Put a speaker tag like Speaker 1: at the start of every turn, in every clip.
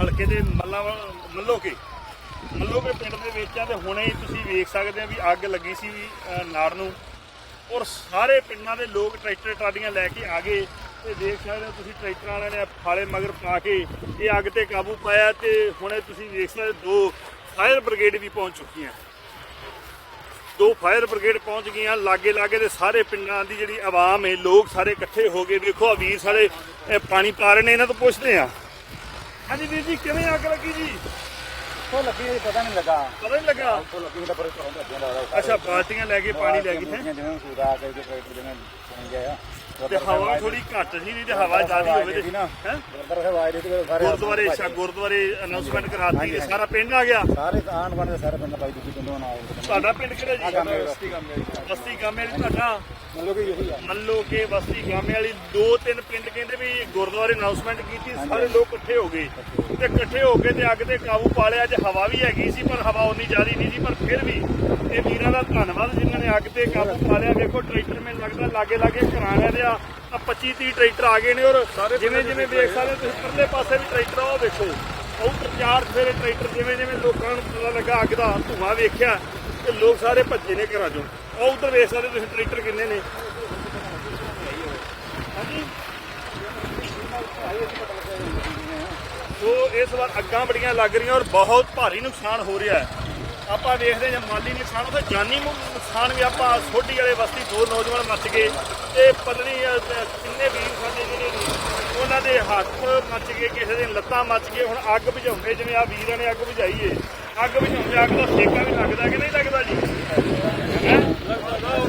Speaker 1: ਹਲਕੇ ਦੇ ਮੱਲਾ ਮੱਲੋ ਕੇ ਮੱਲੋ ਕੇ ਪਿੰਡ ਦੇ ਵਿੱਚ ਆ ਤੇ ਹੁਣੇ ਤੁਸੀਂ ਵੇਖ ਸਕਦੇ ਆ ਵੀ ਅੱਗ ਲੱਗੀ ਸੀ ਵੀ ਨਾੜ ਨੂੰ। ਔਰ ਸਾਰੇ ਪਿੰਡਾਂ ਦੇ ਲੋਕ ਟਰੈਕਟਰ ਟਰਾਲੀਆਂ ਲੈ ਕੇ ਆ ਗਏ ਤੇ ਦੇਖ ਸਕਦੇ ਹੋ ਤੁਸੀਂ ਟਰੈਕਟਰਾਂ ਵਾਲਿਆਂ ਨੇ ਫਾਲੇ ਮਗਰ ਪਾ ਕੇ ਇਹ ਅੱਗ ਤੇ ਕਾਬੂ ਪਾਇਆ ਤੇ ਹੁਣੇ ਤੁਸੀਂ ਵੇਖ ਸਕਦੇ ਦੋ ਫਾਇਰ ਬ੍ਰਿਗੇਡ ਵੀ ਪਹੁੰਚ ਚੁੱਕੀਆਂ ਦੋ ਫਾਇਰ ਬ੍ਰਿਗੇਡ ਪਹੁੰਚ ਗਈਆਂ ਲਾਗੇ ਲਾਗੇ ਦੇ ਸਾਰੇ ਪਿੰਡਾਂ ਦੀ ਜਿਹੜੀ ਆਵਾਮ ਹੈ, ਲੋਕ ਸਾਰੇ ਇਕੱਠੇ ਹੋ ਗਏ ਵੇਖੋ ਆ ਵੀਰ ਸਾਰੇ ਪਾਣੀ ਪਾ ਰਹੇ ਨੇ, ਇਹਨਾਂ ਤੋਂ ਪੁੱਛਦੇ ਆ। ਹਾਂਜੀ ਵੀਰ ਜੀ ਕਿਵੇਂ ਅੱਗ ਲੱਗੀ ਜੀ?
Speaker 2: ਉਹ ਲੱਗੀ ਪਤਾ ਨਹੀਂ ਲੱਗਾ।
Speaker 1: ਪਤਾ ਨਹੀਂ ਲੱਗਾ?
Speaker 2: ਉਹ ਲੱਗੀ ਤਾਂ ਪਰ ਅੱਗੇ ਲੱਗਦਾ
Speaker 1: ਅੱਛਾ ਬਾਲਟੀਆਂ ਲੈ ਕੇ ਪਾਣੀ ਲੈ ਗਏ
Speaker 2: ਜਿਵੇਂ ਸੂਰਾ ਆ ਕੇ ਜਿਵੇਂ ਪਾਣੀ ਗਿਆ।
Speaker 1: ਤੇ ਹਵਾ ਥੋੜੀ ਘੱਟ ਸੀ ਨਹੀਂ ਤੇ ਹਵਾ ਜ਼ਿਆਦਾ ਹੋਵੇ ਤੇ
Speaker 2: ਨਾ।
Speaker 1: ਹੈ
Speaker 2: ਗੁਰਦਰ ਤੇ ਸਾਰੇ
Speaker 1: ਗੁਰਦੁਆਰੇ ਅੱਛਾ ਗੁਰਦੁਆਰੇ ਅਨਾਉਂਸਮੈਂਟ ਕਰਾਤੀ ਤੇ ਸਾਰਾ ਪਿੰਡ ਆ ਗਿਆ?
Speaker 2: ਸਾਰੇ ਆਂਡ ਬਣ ਦੇ ਸਾਰੇ ਬੰਦਾ ਬਾਈ ਦੂਜੀ ਪਿੰਡੋਂ ਨਾਲ
Speaker 1: ਤੁਹਾਡਾ ਪਿੰਡ ਕਿਹੜਾ ਜੀ?
Speaker 2: ਬਸਤੀ ਕੰਮ ਹੈ
Speaker 1: ਬਸਤੀ ਗਾਮੇ ਵਾਲੀ ਤੁਹਾਡਾ?
Speaker 2: ਮੰਨ ਲਓ ਕਿ ਇਹੀ ਆ।
Speaker 1: ਮੰਨ ਕੇ ਬਸਤੀ ਗਾਮੇ ਵਾਲੀ ਦੋ ਤਿੰਨ ਪਿੰਡ ਕਹਿੰਦੇ ਵੀ ਗੁਰਦੁਆਰੇ ਅਨਾਉਂਸਮੈਂਟ ਕੀਤੀ ਸਾਰੇ ਲੋਕ ਇਕੱਠੇ ਹੋ ਗਏ। ਤੇ ਇਕੱਠੇ ਹੋ ਕੇ ਤੇ ਅੱਗ ਤੇ ਕਾਬੂ ਪਾ ਲਿਆ ਅੱਜ ਹਵਾ ਵੀ ਹੈਗੀ ਸੀ ਪਰ ਹਵਾ ਉਨੀ ਜ਼ਿਆਦੀ ਨਹੀਂ ਸੀ ਪਰ ਫਿਰ ਵੀ ਇਹ ਵੀਰਾਂ ਦਾ ਧੰਨਵਾਦ ਜਿਨ੍ਹਾਂ ਨੇ ਅੱਗ ਤੇ ਕਾਬੂ ਪਾ ਲਿਆ। ਵੇਖੋ ਟਰੈਕਟਰ ਮੈਨੂੰ ਲੱਗਦਾ ਲਾਗੇ ਲਾਗੇ ਘਰਾਂ ਦੇ ਆ 25 30 ਟਰੈਕਟਰ ਆ ਗਏ ਨੇ ਔਰ ਜਿਵੇਂ ਜਿਵੇਂ ਵੇਖ ਸਕਦੇ ਤੁਸੀਂ ਪਰਲੇ ਪਾਸੇ ਵੀ ਟਰੈਕਟਰ ਆ ਉਹ ਵੇਖੋ। ਉਹ ਚਾਰ ਫੇਰੇ ਟਰੈਕਟਰ ਜਿਵੇਂ ਜਿਵੇਂ ਲੋਕਾਂ ਨੂੰ ਪਤਾ ਲੱਗਾ ਅੱਗ ਦਾ ਧੂਆਂ ਵੇਖਿਆ ਤੇ ਲੋਕ ਸਾਰੇ ਭੱਜੇ ਨੇ ਘਰਾਂ ਚੋਂ। ਉਹ ਉਧਰ ਵੇਖ ਸਕਦੇ ਤੁਸੀਂ ਟਰੈਕਟਰ ਕਿੰਨੇ ਨੇ। ਸੋ ਇਸ ਵਾਰ ਅੱਗਾਂ ਬੜੀਆਂ ਲੱਗ ਰਹੀਆਂ ਔਰ ਬਹੁਤ ਭਾਰੀ ਨੁਕਸਾਨ ਹੋ ਰਿਹਾ ਹੈ। ਆਪਾਂ ਵੇਖਦੇ ਹਾਂ ਮਾਲੀ ਨੁਕਸਾਨ ਉਹ ਜਾਨੀ ਨੁਕਸਾਨ ਵੀ ਆਪਾਂ ਸੋਢੀ ਵਾਲੇ ਬਸਤੀ ਦੋ ਨੌਜਵਾਨ ਮੱਚ ਗਏ। ਤੇ ਅ, ਕਿੰਨੇ ਵੀਰ ਸਾਡੇ ਜਿਹੜੇ ਨੇ ਉਹਨਾਂ ਦੇ ਹੱਥ ਮੱਚ ਗਏ ਕਿਸੇ ਦੇ ਲੱਤਾਂ ਮੱਚ ਗਏ। ਹੁਣ ਅੱਗ ਬੁਝਾਉਂਦੇ ਜਿਵੇਂ ਆ ਵੀਰਾਂ ਨੇ ਅੱਗ ਬੁਝਾਈ ਏ। ਅੱਗ ਬੁਝਾਉਂਦੇ ਅੱਗ ਦਾ ਸੇਕਾ ਵੀ ਲੱਗਦਾ ਕਿ ਨਹੀਂ ਲੱਗਦਾ ਜੀ?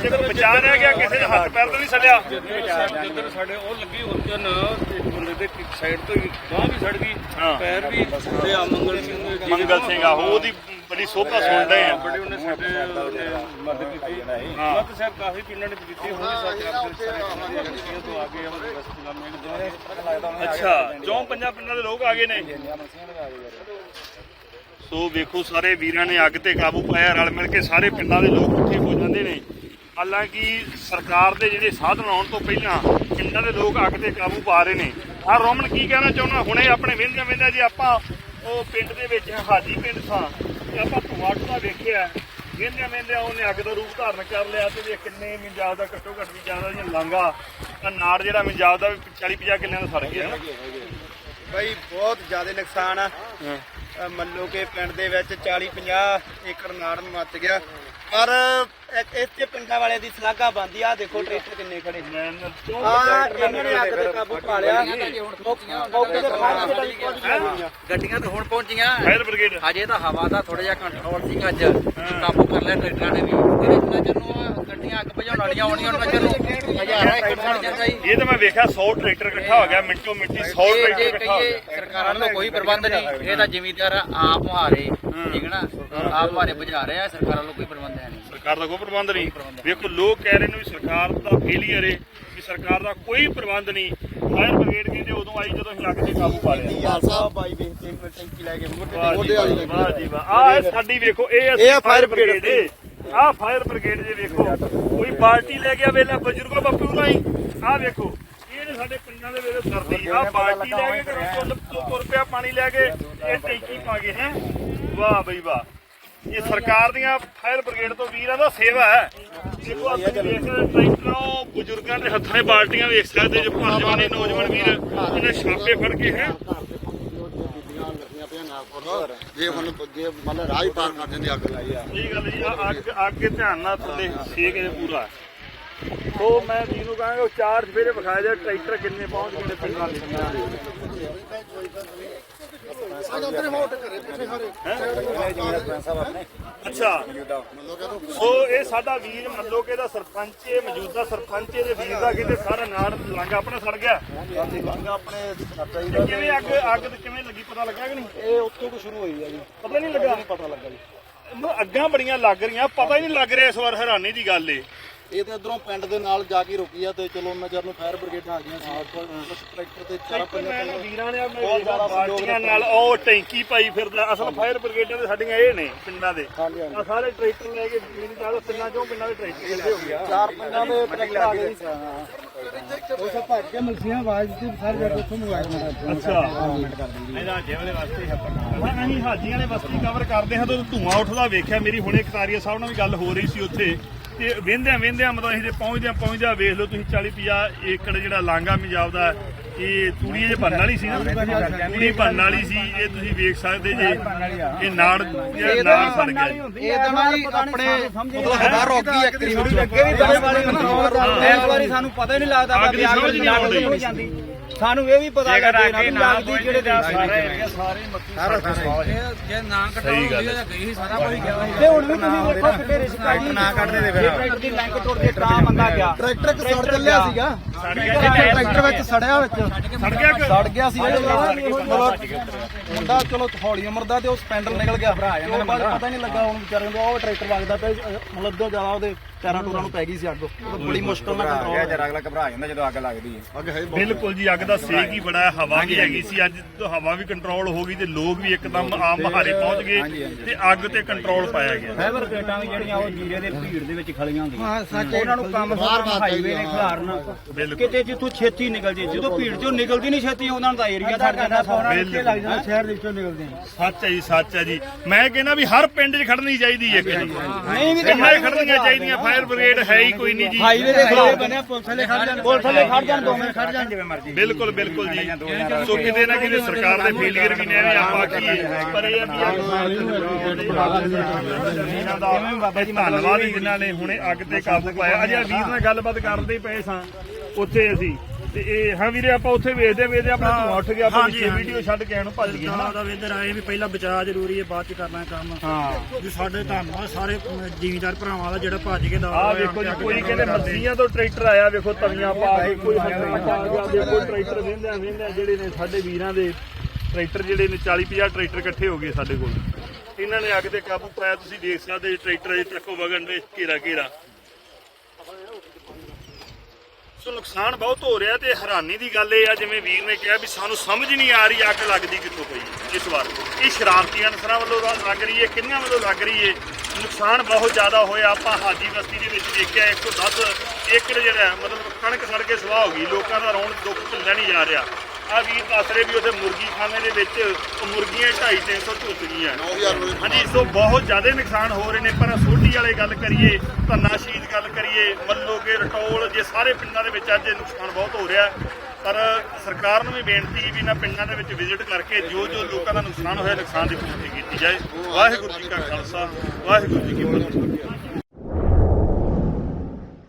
Speaker 1: ਜੇ ਕੋਈ ਬਚਾ ਰਹਿ ਗਿਆ ਕਿਸੇ ਦੇ ਹੱਥ ਪੈਰ ਤੋਂ ਨਹੀਂ ਸੜਿਆ।
Speaker 3: ਜਿੱਧਰ ਸਾਡੇ ਉਹ ਲੱਗੀ ਉਦੋਂ ਇੱਕ ਬੰਦੇ ਦੇ ਸਾਈਡ ਤੋਂ ਬਾਹ ਵੀ ਸੜ ਗਈ। ਪੈਰ ਵੀ ਤੇ ਆ ਮੰਗਲ ਸਿੰਘ ਜੀ
Speaker 1: ਮੰਗਲ ਸਿੰਘ ਆ ਉਹਦੀ ਬੜੀ ਸੋਭਾ ਸੁਣਦੇ ਆ।
Speaker 3: ਬੜੀ ਉਹਨੇ ਸਾਡੇ ਉਹਨੇ ਮਦਦ ਕੀਤੀ।
Speaker 1: ਹਾਂ।
Speaker 3: ਮਤ ਸਾਹਿਬ ਕਾਫੀ ਪਿੰਡਾਂ ਨੇ ਕੀਤੀ ਹੁਣ ਵੀ ਸਾਡੇ ਸਾਰੇ ਤੋਂ ਆ ਕੇ ਉਹਦੇ ਰਸਤੇ ਦਾ ਮੇਨ ਦੁਆਰੇ
Speaker 1: ਅੱਛਾ ਚੌਂ ਪੰਜਾਂ ਪਿੰਡਾਂ ਦੇ ਲੋਕ ਆ ਗਏ ਨੇ। ਸੋ ਵੇਖੋ ਸਾਰੇ ਵੀਰਾਂ ਨੇ ਅੱਗ ਤੇ ਕਾਬੂ ਪਾਇਆ ਰਲ ਮਿਲ ਕੇ ਸਾਰੇ ਪਿੰਡਾਂ ਦੇ ਲੋਕ ਇਕੱਠੇ ਹੋ ਜਾਂਦੇ ਨੇ। ਹਾਲਾਂਕਿ ਸਰਕਾਰ ਦੇ ਜਿਹੜੇ ਸਾਧਨ ਆਉਣ ਤੋਂ ਪਹਿਲਾਂ ਪਿੰਡਾਂ ਦੇ ਲੋਕ ਅੱਗ ਤੇ ਕਾਬੂ ਪਾ ਰਹੇ ਨੇ। ਆ ਰੋਮਨ ਕੀ ਕਹਿਣਾ ਚਾਹੁੰਦਾ? ਹੁਣੇ ਆਪਣੇ ਵਿੰਦਿਆਂ ਵਿੰਦਿਆਂ ਜੇ ਆਪਾਂ ਉਹ ਪਿੰਡ ਦੇ ਵਿੱਚ ਹਾਜੀ ਪਿੰਡ ਸਾਂ ਆਪਾਂ ਧੂਆ ਧੂਆ ਵੇਖਿਆ ਵਿੰਦਿਆਂ ਵਿੰਦਿਆਂ ਉਹਨੇ ਅੱਗ ਦਾ ਰੂਪ ਧਾਰਨ ਕਰ ਲਿਆ ਤੇ ਵੇਖ ਕਿੰਨੇ ਮਿੰਜਾਬ ਦਾ ਘੱਟੋ ਘੱਟ ਵੀ ਜ਼ਿਆਦਾ ਦੀਆਂ ਲਾਂਗਾ ਤਾਂ ਨਾੜ ਜਿਹੜਾ ਮਿੰਜਾਬ ਦਾ ਵੀ 40 50 ਕਿੱਲਿਆਂ ਦਾ ਸੜ ਗਿਆ। ਨਾ
Speaker 4: ਬਈ ਬਹੁਤ ਜ਼ਿਆਦਾ ਨੁਕਸਾਨ ਆ। ਮੰਨੋ ਕਿ ਪਿੰਡ ਦੇ ਵਿੱਚ 40 50 ਏਕੜ ਨਾੜ ਮੱਚ ਗਿਆ। ਪਰ ਇੱਕ ਇੱਥੇ ਪਿੰਡਾਂ ਵਾਲੇ ਦੀ ਸਲਾਗਾ ਬੰਦੀ ਆ। ਦੇਖੋ ਟਰੈਕਟਰ ਕਿੰਨੇ ਖੜੇ। ਆ ਇਹਨਾਂ ਨੇ ਅੱਗ ਤੇ ਕਾਬੂ ਪਾ ਲਿਆ। ਮੌਕੇ ਤੇ ਫਾਇਰ ਬ੍ਰਿਗੇਡ ਪਹੁੰਚ ਗਈ
Speaker 5: ਗੱਡੀਆਂ ਤਾਂ ਹੁਣ ਪਹੁੰਚੀਆਂ।
Speaker 1: Fire brigade.
Speaker 5: ਹਜੇ ਤਾਂ ਹਵਾ ਦਾ ਥੋੜਾ ਜਿਹਾ ਕੰਟਰੋਲ ਸੀਗਾ ਅੱਜ। ਕਾਬੂ ਕਰ ਲਿਆ ਟਰੈਕਟਰਾਂ ਨੇ ਵੀ। ਤੇ ਜਿੰਨਾ ਚਿਰ ਨੂੰ ਗੱਡੀਆਂ ਅੱਗ ਬੁਝਾਉਣ ਵਾਲੀਆਂ ਆਉਣੀਆਂ ਉਹਨਾਂ ਚਿਰ ਨੂੰ ਹਜ਼ਾਰਾਂ ਏਕੜ ਸੜ ਜਾਂਦਾ ਜੀ।
Speaker 1: ਇਹ ਤਾਂ ਮੈਂ ਵੇਖਿਆ 100 ਟਰੈਕਟਰ ਇਕੱਠਾ ਹੋ ਗਿਆ ਮਿੰਟੋ ਮਿੰਟੀ 100
Speaker 5: ਇਹ ਜੇ
Speaker 1: ਟਰੈਕਟਰ ਇਕੱਠਾ ਹੋ
Speaker 5: ਕਹੀਏ
Speaker 1: ਗਿਆ।
Speaker 5: ਸਰਕਾਰਾਂ ਨੂੰ ਕੋਈ ਪ੍ਰਬੰਧ ਨਹੀਂ ਇਹ ਤਾਂ ਜ਼ਿਮੀਦਾਰ ਆਪ ਮੁਹਾਰੇ ਠੀਕ ਹੈ ਨਾ? ਆਪ ਮੁਹਾਰੇ ਬੁਝਾ ਰਹੇ ਆ ਸਰਕਾਰਾਂ ਨੂੰ ਕੋਈ ਪ੍ਰਬੰਧ ਹੈ ਨਹੀਂ।
Speaker 1: ਸਰਕਾਰ ਦਾ ਕੋਈ ਪ੍ਰਬੰਧ ਨਹੀਂ। ਵੇਖੋ ਲੋਕ ਕਹਿ ਰਹੇ ਨੇ ਵੀ ਸਰਕਾਰ ਦਾ ਫੇਲੀਅਰ ਏ ਵੀ ਸਰਕਾਰ ਦਾ ਕੋਈ ਪ੍ਰਬੰਧ ਨਹੀਂ। ਫਾਇਰ ਬ੍ਰਿਗੇਡ ਕਹਿੰਦੇ ਉਦੋਂ ਆਈ ਜਦੋਂ ਅਸੀਂ ਅੱਗ ਤੇ ਕਾਬੂ ਪਾ ਲਿਆ।
Speaker 4: ਯਾਰ ਸਾਹਿਬ ਬਾਈ ਬੇਨਤੀ ਇੱਕ ਟੈਂਕੀ ਲੈ ਕੇ ਮੋਢੇ
Speaker 1: ਵਾਹ ਜੀ ਵਾਹ, ਜੀ ਆਹ ਸਾਡੀ ਵੇਖੋ ਇਹ ਅਸੀਂ
Speaker 4: ਇਹ ਆ
Speaker 1: ਫਾਇਰ ਬ੍ਰਿਗੇਡ ਆਹ ਫਾਇਰ ਬ੍ਰਿਗੇਡ ਜੇ ਵੇਖੋ ਕੋਈ ਬਾਲਟੀ ਲੈ ਗਿਆ ਵੇਲਾ ਬਜ਼ੁਰਗੋ ਬਾਪੂ ਨਹੀਂ ਆਹ ਵੇਖੋ ਇਹ ਨੇ ਸਾਡੇ ਪਿੰਡਾਂ ਦੇ ਵੇਲੇ ਸਰਦੀ ਆਹ ਬਾਲਟੀ ਲੈ ਕੇ ਘਰੋਂ ਤੁਰ ਤੁਰ- ਤੁਰ ਪਿਆ ਪਾਣੀ ਲੈ ਕੇ ਇਹ ਟੈਂਕੀ ਪਾ ਗਏ ਹੈ। ਵਾਹ ਬਈ ਵਾਹ। ਇਹ ਸਰਕਾਰ ਦੀਆਂ ਫਾਇਰ ਬ੍ਰਿਗੇਡ ਤੋਂ ਵੀਰਾਂ ਦਾ ਸੇਵਾ ਹੈ। ਦੇਖੋ ਸਕਦੇ ਟਰੈਕਟਰਾਂ ਬਜ਼ੁਰਗਾਂ ਦੇ ਹੱਥਾਂ 'ਚ ਬਾਲਟੀਆਂ ਵੇਖ ਸਕਦੇ ਜੋ ਜਵਾਨੇ ਨੌਜਵਾਨ ਵੀਰ ਇਹਨਾਂ ਛਾਪੇ ਫੜ ਕੇ ਹੈ।
Speaker 2: ਜੇ ਹੁਣ ਜੇ ਮੰਨ ਰਾਹ ਹੀ ਪਾਰ ਕਰ ਦਿੰਦੇ ਅੱਗ ਲਾਈ ਆ।
Speaker 1: ਇਹ ਗੱਲ ਜੀ ਅੱਗ ਅੱਗ ਧਿਆਨ ਨਾਲ ਥੱਲੇ ਸੇਕ ਇਹ ਪੂਰਾ। ਸੋ ਮੈਂ ਵੀਰ ਨੂੰ ਕਹਾਂਗਾ ਉਹ ਚਾਰ ਸਵੇਰੇ ਵਿਖਾਇਆ ਜਾ ਟਰੈਕਟਰ ਕਿੰਨੇ ਪਹੁੰਚ ਗਏ ਨੇ ਪਿੰਡਾਂ ਦੇ ਅੱਛਾ। ਸੋ ਇਹ ਸਾਡਾ ਵੀਰ ਮੱਲੋ ਕੇ ਦਾ ਸਰਪੰਚ ਹੈ ਮੌਜੂਦਾ ਸਰਪੰਚ ਹੈ ਦੇ ਵੀਰ ਦਾ ਕਹਿੰਦੇ ਸਾਰਾ ਨਾੜ ਲਾਂਗਾ ਆਪਣਾ ਸੜ ਗਿਆ।
Speaker 2: ਆਪਣੇ ਹੀ
Speaker 1: ਤੇ ਕਿਵੇਂ ਅੱਗ ਅੱਗ ਕਿਵੇਂ ਲੱਗੀ ਪਤਾ ਲੱਗਾ ਕਿ ਨਹੀਂ?
Speaker 2: ਇਹ ਉੱਥੋਂ ਤੋਂ ਸ਼ੁਰੂ ਹੋਈ ਆ ਜੀ।
Speaker 1: ਪਤਾ ਨਹੀਂ ਲੱਗਾ?
Speaker 2: ਪਤਾ ਲੱਗਾ ਜੀ।
Speaker 1: ਅੱਗਾਂ ਬੜੀਆਂ ਲੱਗ ਰਹੀਆਂ ਪਤਾ ਹੀ ਨਹੀਂ ਲੱਗ ਰਿਹਾ ਇਸ ਵਾਰ ਹੈਰਾਨੀ ਦੀ ਗੱਲ ਏ।
Speaker 6: ਇਹ ਤੇ ਇਧਰੋਂ ਪਿੰਡ ਦੇ ਨਾਲ ਜਾ ਕੇ ਰੁਕੀ ਆ ਤੇ ਚਲੋ ਉਹਨਾਂ ਚਿਰ ਨੂੰ ਫਾਇਰ ਬ੍ਰਿਗੇਡ ਆ ਗਈਆਂ ਸੀ। ਕੁਝ ਟਰੈਕਟਰ ਤੇ ਚਾਰ ਪੰਜ
Speaker 1: ਵੀਰਾਂ ਨੇ
Speaker 6: ਬਹੁਤ ਜ਼ਿਆਦਾ ਸਹਿਯੋਗ
Speaker 1: ਬਾਲਟੀਆਂ ਨਾਲ ਉਹ ਟੈਂਕੀ ਪਾਈ ਫਿਰਦਾ। ਅਸਲ ਫਾਇਰ ਬ੍ਰਿਗੇਡਾਂ ਦੇ ਸਾਡੀਆਂ ਇਹ ਨੇ ਪਿੰਡਾਂ ਦੇ। ਆ ਸਾਰੇ ਟਰੈਕਟਰ ਲੈ ਕੇ ਮੇਰੀ ਚਾਹ ਪਿੰਡਾਂ ਚੋਂ ਪਿੰਡਾਂ ਦੇ ਟਰੈਕਟਰ ਚੱਲਦੇ ਹੋ ਗਿਆ
Speaker 6: ਚਾਰ ਪਿੰਡਾਂ ਦੇ ਟਰੈਕਟਰ ਆ ਗਏ ਉਹ ਸਭ ਭੱਜ ਕੇ ਮਲਸੀਆਂ ਆਵਾਜ਼ ਦਿੱਤੀ ਸਾਰੇ ਜੱਟ ਉੱਥੋਂ ਮੰਗਵਾਏ ਮੈਂ
Speaker 1: ਅੱਛਾ। ਹਾਂ। ਅਸੀਂ ਹਾਜੀਆਂ ਦੇ ਬਸਤੀ ਕਵਰ ਕਰਦੇ ਹਾਂ। ਤਾਂ ਧੂਆਂ ਉੱਠਦਾ ਵੇਖਿਆ ਮੇਰੀ ਹੁਣੇ ਕਟਾਰੀਆ ਸਾਹਿਬ ਨਾਲ ਵੀ ਗੱਲ ਹੋ ਰਹੀ ਸੀ ਉੱਥੇ। ਤੇ ਵੇਂਦਿਆਂ ਵੇਂਦਿਆਂ ਮਤਲਬ ਅਸੀਂ ਜੇ ਪਹੁੰਚਦਿਆਂ ਪਹੁੰਚਦਿਆਂ ਵੇਖ ਲਓ ਤੁਸੀਂ 40 50 ਏਕੜ ਜਿਹੜਾ ਲਾਂਗਾ ਪੰਜਾਬ ਦਾ ਇਹ ਤੂੜੀ ਜੇ ਭਰਨ ਵਾਲੀ ਸੀ ਨਾ। ਤੂੜੀ ਭਰਨ ਵਾਲੀ ਸੀ ਇਹ ਤੁਸੀਂ ਵੇਖ ਸਕਦੇ ਜੇ ਇਹ ਨਾੜ ਜਿਹੜਾ ਨਾੜ ਸੜ ਗਿਆ।
Speaker 4: ਇਹ ਤਾਂ ਨਾ ਜੀ ਆਪਣੇ ਮਤਲਬ ਹਵਾ ਰੋਕ ਇੱਕ ਵਾਰੀ ਅੱਗੇ ਵੀ ਬੜੇ ਵਾਲੇ ਇਸ ਵਾਰੀ ਸਾਨੂੰ ਪਤਾ ਹੀ ਨਹੀਂ ਲੱਗਦਾ
Speaker 1: ਅੱਗ ਦੀ ਸਮਝ ਨਹੀਂ ਆਉਂਦੀ।
Speaker 4: ਸਾਨੂੰ ਇਹ ਵੀ ਪਤਾ ਲੱਗੇ ਨਾ ਵੀ ਲੱਗਦੀ ਜਿਹੜੇ ਦੇ
Speaker 5: ਜੇ ਨਾ
Speaker 1: ਸਹੀ ਗੱਲ
Speaker 5: ਤਾਂ ਗਈ ਸੀ ਸਾਰਾ ਕੁਝ ਗਿਆ
Speaker 4: ਤੇ ਹੁਣ ਵੀ ਤੁਸੀਂ ਵੇਖੋ ਕਿਤੇ ਰਿਸ਼ਤਾ ਨਾ ਕੱਢਦੇ ਦੇ ਫਿਰ ਟਰੈਕਟਰ ਦੀ ਲਾਈਨ ਤੋੜ ਕੇ ਟਰਾ ਬੰਦਾ ਗਿਆ।
Speaker 6: ਟਰੈਕਟਰ ਇੱਕ ਸੜ ਚੱਲਿਆ ਸੀਗਾ।
Speaker 1: ਸੜ ਗਿਆ ਜੀ
Speaker 6: ਟਰੈਕਟਰ ਵਿੱਚ ਸੜਿਆ ਵਿੱਚ।
Speaker 1: ਸੜ ਗਿਆ ਕਿ?
Speaker 6: ਸੜ ਗਿਆ ਸੀ। ਮੁੰਡਾ ਚਲੋ ਥੋੜੀ ਉਮਰ ਦਾ ਤੇ ਉਹ ਸਪੈਂਡਲ ਨਿਕਲ ਗਿਆ। ਭਰਾ ਜਾਂਦਾ ਪਤਾ। ਨਹੀਂ ਲੱਗਾ ਹੁਣ ਵਿਚਾਰੇ ਨੂੰ ਉਹ ਟਰੈਕਟਰ ਵਗਦਾ ਪਿਆ ਸੀ, ਅਹ ਮਤਲਬ ਜ਼ਿਆਦਾ ਉਹਦੇ ਟਾਇਰਾਂ ਟੂਰਾਂ ਨੂੰ ਪੈ ਗਈ ਸੀ ਅੱਗ। ਉਹ ਤਾਂ ਬੜੀ ਮੁਸ਼ਕਲ ਨਾਲ ਕੰਟਰੋਲ ਹੋਇਆ
Speaker 3: ਅਗਲਾ ਘਬਰਾ ਜਾਂਦਾ ਜਦੋਂ ਅੱਗ ਲੱਗਦੀ ਹੈ।
Speaker 2: ਅੱਗੇ ਹੈ
Speaker 1: ਬਿਲਕੁਲ ਜੀ ਅੱਗ ਦਾ ਸੇਕ ਹੀ ਬੜਾ ਹੈ ਹਵਾ ਵੀ ਹੈਗੀ ਸੀ ਅੱਜ ਤਾਂ ਹਵਾ ਵੀ ਕੰਟਰੋਲ ਹੋ ਗਈ ਤੇ ਲੋਕ ਵੀ ਇੱਕਦਮ ਆਮ ਮਹਾਰੇ ਪਹੁੰਚ ਗਏ ਤੇ ਅੱਗ ਤੇ ਕੰਟਰੋਲ ਪਾਇਆ ਗਿਆ।
Speaker 4: ਫਾਈਬਰ ਪਲੇਟਾਂ ਵੀ ਜਿਹੜੀਆਂ ਉਹ ਜੀਰੇ ਦੇ ਭੀੜ ਦੇ ਵਿੱਚ ਖਲੀਆਂ ਹੁੰਦੀਆਂ।
Speaker 6: ਹਾਂ ਸੱਚ
Speaker 4: ਉਹਨਾਂ ਨੂੰ ਕੰਮ ਸਾਰਾ ਹਾਈਵੇ ਨੇ ਖਿਲਾਰਨਾ। ਕਿਤੇ ਜਿੱਥੋਂ ਛੇਤੀ ਨਿਕਲ ਜੇ ਜਦੋਂ ਭੀੜ ਚੋਂ ਨਿਕਲਦੀ ਨਹੀਂ ਛੇਤੀ ਉਹਨਾਂ ਦਾ ਏਰੀਆ ਛੱਡ ਜਾਂਦਾ ਸਾਰਾ।
Speaker 1: ਬਿਲਕੁਲ।
Speaker 4: ਲੱਗ ਜਾਂਦਾ ਸ਼ਹਿਰ ਦੇ ਵਿੱਚੋਂ ਨਿਕਲਦੇ ਆ।
Speaker 1: ਸੱਚ ਹੈ ਜੀ ਸੱਚ ਹੈ ਜੀ। ਮੈਂ ਕਹਿੰਦਾ ਵੀ ਹਰ ਪਿੰਡ 'ਚ ਖੜਨੀ ਚਾਹੀਦੀ ਹੈ
Speaker 4: ਨਹੀਂ ਵੀ
Speaker 1: 'ਚ ਖੜਨੀਆਂ ਚਾਹੀਦੀਆਂ ਫਾਇਰ ਬ੍ਰਿਗੇਡ ਹੈ ਹੀ ਕੋਈ ਨਹੀਂ ਜੀ।
Speaker 4: ਹਾਈਵੇ ਦੇ ਖਿਲਾਫ। ਬਣਿਆ ਪੁਲਿਸ ਵਾਲੇ ਖੜ ਜਾਣ ਪੁਲਿਸ ਵਾਲੇ ਖੜ ਜਾਣ ਦੋ ਮਿੰਟ ਖੜ ਜਾਣ। ਜਿਵੇਂ ਮਰਜ਼ੀ
Speaker 1: ਬਿਲਕੁਲ ਬਿਲਕੁਲ ਜੀ। ਸੋ ਕਿਤੇ ਨਾ ਕਿਤੇ ਸਰਕਾਰ ਦੇ ਫੇਲੀਅਰ ਵੀ ਨੇ ਐਵੇਂ ਆਪਾਂ ਕੀ ਪਰ ਇਹ ਆ ਵੀ ਧੰਨਵਾਦ ਜੀ ਜਿਨ੍ਹਾਂ ਨੇ ਹੁਣੇ ਅੱਗ ਤੇ ਕਾਬੂ ਪਾਇਆ। ਅਜੇ ਵੀਰ ਨਾਲ ਗੱਲਬਾਤ ਕਰਦੇ ਪਏ ਸਾਂ। ਉੱਥੇ ਅਸੀਂ ਤੇ ਇਹ ਹਾਂ ਵੀਰੇ ਆਪਾਂ ਉੱਥੇ ਵੇਖਦੇ ਵੇਖਦੇ ਆਪਣਾ ਧੂਆਂ ਉੱਠ ਗਿਆ ਆਪਾਂ ਪਿੱਛੇ ਵੀਡੀਓ ਛੱਡ ਕੇ ਇਹਨੂੰ ਭੱਜ ਗਏ ਹਨਾ?
Speaker 7: ਦਾ ਵੇਦਰ ਆਏ ਵੀ ਪਹਿਲਾਂ ਬਚਾਅ ਜ਼ਰੂਰੀ ਹੈ ਬਾਅਦ ਚ ਕਰਨਾ ਕੰਮ।
Speaker 1: ਹਾਂ।
Speaker 7: ਵੀ ਸਾਡੇ ਧੰਨਵਾਦ ਸਾਰੇ ਜ਼ਿਮੀਦਾਰ ਭਰਾਵਾਂ ਦਾ ਜਿਹੜਾ ਭੱਜ ਕੇ ਦਾ
Speaker 1: ਆਹ ਵੇਖੋ ਜੀ ਕੋਈ ਕਹਿੰਦੇ ਮੱਸੀਆਂ ਤੋਂ ਟਰੈਕਟਰ ਆਇਆ ਵੇਖੋ ਤਵੀਆਂ ਪਾ ਕੇ ਕੋਈ ਹੱਥਾਂ ਪਾ ਗਿਆ ਦੇਖੋ ਟਰੈਕਟਰ ਵੇਂਦਿਆਂ ਵੇਂਦਿਆਂ ਜਿਹੜੇ ਨੇ ਸਾਡੇ ਵੀਰਾਂ ਦੇ ਟਰੈਕਟਰ ਜਿਹੜੇ ਨੇ 40 50 ਟਰੈਕਟਰ ਇਕੱਠੇ ਹੋ ਗਏ ਸਾਡੇ ਕੋਲ। ਇਹਨਾਂ ਨੇ ਅੱਗ ਤੇ ਕਾਬੂ ਪਾਇਆ ਤੁਸੀਂ ਦੇਖ ਸਕਦੇ ਟਰੈਕਟਰ ਇਹ ਚੱਕੋ ਵਗਣ ਦੇ ਘੇਰਾ ਘੇਰਾ ਸੋ ਨੁਕਸਾਨ ਬਹੁਤ ਹੋ ਰਿਹਾ ਤੇ ਹੈਰਾਨੀ ਦੀ ਗੱਲ ਇਹ ਆ, ਜਿਵੇਂ ਵੀਰ ਨੇ ਕਿਹਾ ਵੀ ਸਾਨੂੰ ਸਮਝ ਨਹੀਂ ਆ ਰਹੀ ਅੱਗ ਲੱਗਦੀ ਕਿੱਥੋਂ ਪਈ ਇਸ ਵਾਰ। ਇਹ ਸ਼ਰਾਰਤੀ ਅਨਸਰਾਂ ਵੱਲੋਂ ਲੱਗ ਰਹੀ ਹੈ, ਕਿੰਨਿਆਂ ਵੱਲੋਂ ਲੱਗ ਰਹੀ ਹੈ? ਨੁਕਸਾਨ ਬਹੁਤ ਜ਼ਿਆਦਾ ਹੋਇਆ। ਆਪਾਂ ਹਾਜੀ ਬਸਤੀ ਦੇ ਵਿੱਚ ਦੇਖਿਆ 110 ਏਕੜ ਜਿਹੜਾ ਮਤਲਬ ਕਣਕ ਸੜ ਕੇ ਸਵਾਹ ਹੋ ਗਈ। ਲੋਕਾਂ ਦਾ ਰੌਣ ਦੁੱਖ ਝੱਲਿਆ ਨਹੀਂ ਜਾ ਰਿਹਾ। ਆ ਵੀਰ ਦੱਸ ਰਹੇ ਵੀ ਉੱਥੇ ਮੁਰਗੀ ਖਾਨੇ ਦੇ ਵਿੱਚ ਮੁਰਗੀਆਂ 2.5 300 ਝੁੱਸ ਗਈਆਂ।
Speaker 2: 9000 ਰੁਪਏ
Speaker 1: ਹਾਂਜੀ ਸੋ ਬਹੁਤ ਜ਼ਿਆਦਾ ਨੁਕਸਾਨ ਹੋ ਰਹੇ ਨੇ ਪਰ ਸੋਢੀ ਵਾਲੇ ਗੱਲ ਕਰੀਏ ਧੰਨਾ ਸ਼ਹੀਦ ਗੱਲ ਕਰੀਏ ਮੱਲੋਗੇ ਰਟੋਲ ਜੇ ਸਾਰੇ ਪਿੰਡਾਂ ਦੇ ਵਿੱਚ ਅੱਜ ਇਹ ਨੁਕਸਾਨ ਬਹੁਤ ਹੋ ਰਿਹਾ। ਪਰ ਸਰਕਾਰ ਨੂੰ ਵੀ ਬੇਨਤੀ ਵੀ ਇਹਨਾਂ ਪਿੰਡਾਂ ਦੇ ਵਿੱਚ ਵਿਜ਼ਿਟ ਕਰਕੇ ਜੋ ਜੋ ਲੋਕਾਂ ਦਾ ਨੁਕਸਾਨ ਹੋਇਆ ਨੁਕਸਾਨ ਦੀ ਪੂਰਤੀ ਕੀਤੀ ਜਾਏ। ਵਾਹਿਗੁਰੂ ਜੀ ਕਾ ਖਾਲਸਾ ਵਾਹਿਗੁਰੂ ਜੀ ਕੀ ਫਤਿਹ।